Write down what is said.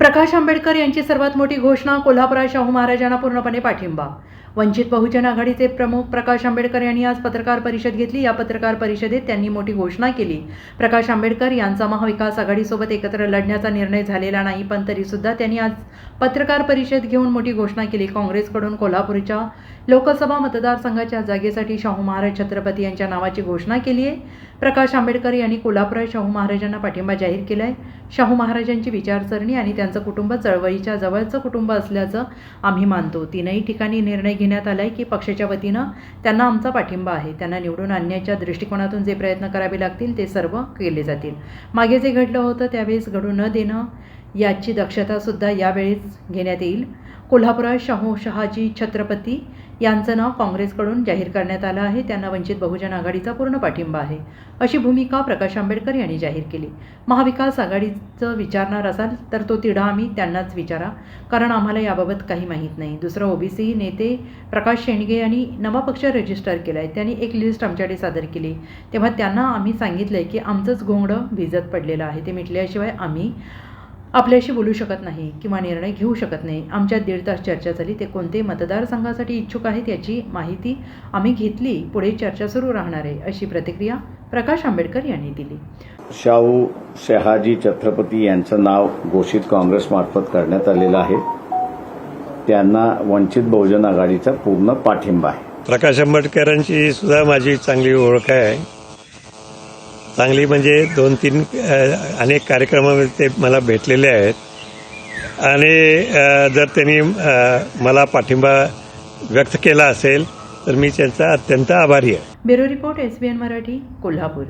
प्रकाश आंबेडकर यांची सर्वात मोठी घोषणा कोल्हापुरात शाहू महाराजांना पूर्णपणे पाठिंबा. वंचित बहुजन आघाडीचे प्रमुख प्रकाश आंबेडकर यांनी आज पत्रकार परिषद घेतली. या पत्रकार परिषदेत त्यांनी मोठी घोषणा केली. प्रकाश आंबेडकर यांचा महाविकास आघाडीसोबत एकत्र लढण्याचा निर्णय झालेला नाही पण तरीसुद्धा त्यांनी आज पत्रकार परिषद घेऊन मोठी घोषणा केली. काँग्रेसकडून कोल्हापूरच्या लोकसभा मतदारसंघाच्या जागेसाठी शाहू महाराज छत्रपती यांच्या नावाची घोषणा केली आहे. प्रकाश आंबेडकर यांनी कोल्हापुरात शाहू महाराजांना पाठिंबा जाहीर केला आहे शाहू महाराजांची विचारसरणी आणि त्यांचं कुटुंब चळवळीच्या जवळचं कुटुंब असल्याचं आम्ही मानतो. तीनही ठिकाणी निर्णय घेण्यात आला आहे की पक्षाच्या वतीनं त्यांना आमचा पाठिंबा आहे. त्यांना निवडून आणण्याच्या दृष्टिकोनातून जे प्रयत्न करावे लागतील ते सर्व केले जातील. मागे जे घडलं होतं त्यावेळेस घडू न देणं याची दक्षतासुद्धा यावेळेस घेण्यात येईल. कोल्हापुरात शाहू शहाजी छत्रपती यांचं नाव काँग्रेसकडून जाहीर करण्यात आलं आहे. त्यांना वंचित बहुजन आघाडीचा पूर्ण पाठिंबा आहे. अशी भूमिका प्रकाश आंबेडकर यांनी जाहीर केली. महाविकास आघाडीचं विचारणार असाल तर तो तिढा आम्ही त्यांनाच विचारा कारण आम्हाला याबाबत काही माहीत नाही. दुसरं ओबीसी नेते प्रकाश शेंडगे यांनी नवा पक्ष रजिस्टर केला आहे त्यांनी एक लिस्ट आमच्याकडे सादर केली. तेव्हा त्यांना आम्ही सांगितलं आहे की आमचंच घोंगडं भिजत पडलेलं आहे. ते मिटल्याशिवाय आम्ही आपल्याशी बोलू शकत नाही किंवा निर्णय घेऊ शकत नाही. आमच्यात दीड तास चर्चा झाली. ते कोणते मतदारसंघासाठी इच्छुक आहेत याची माहिती आम्ही घेतली. पुढे चर्चा सुरू राहणार आहे अशी प्रतिक्रिया प्रकाश आंबेडकर यांनी दिली. शाहू शहाजी छत्रपती यांचं नाव घोषित काँग्रेसमार्फत करण्यात आलेलं आहे. त्यांना वंचित बहुजन आघाडीचा पूर्ण पाठिंबा आहे. प्रकाश आंबेडकरांची सुद्धा माझी चांगली ओळख आहे. चांगली म्हणजे दोन तीन अनेक कार्यक्रमामध्ये ते मला भेटलेले आहेत. आणि जर त्यांनी मला पाठिंबा व्यक्त केला असेल तर मी त्यांचा अत्यंत आभारी आहे. Bureau report S B N Marathi Kolhapur.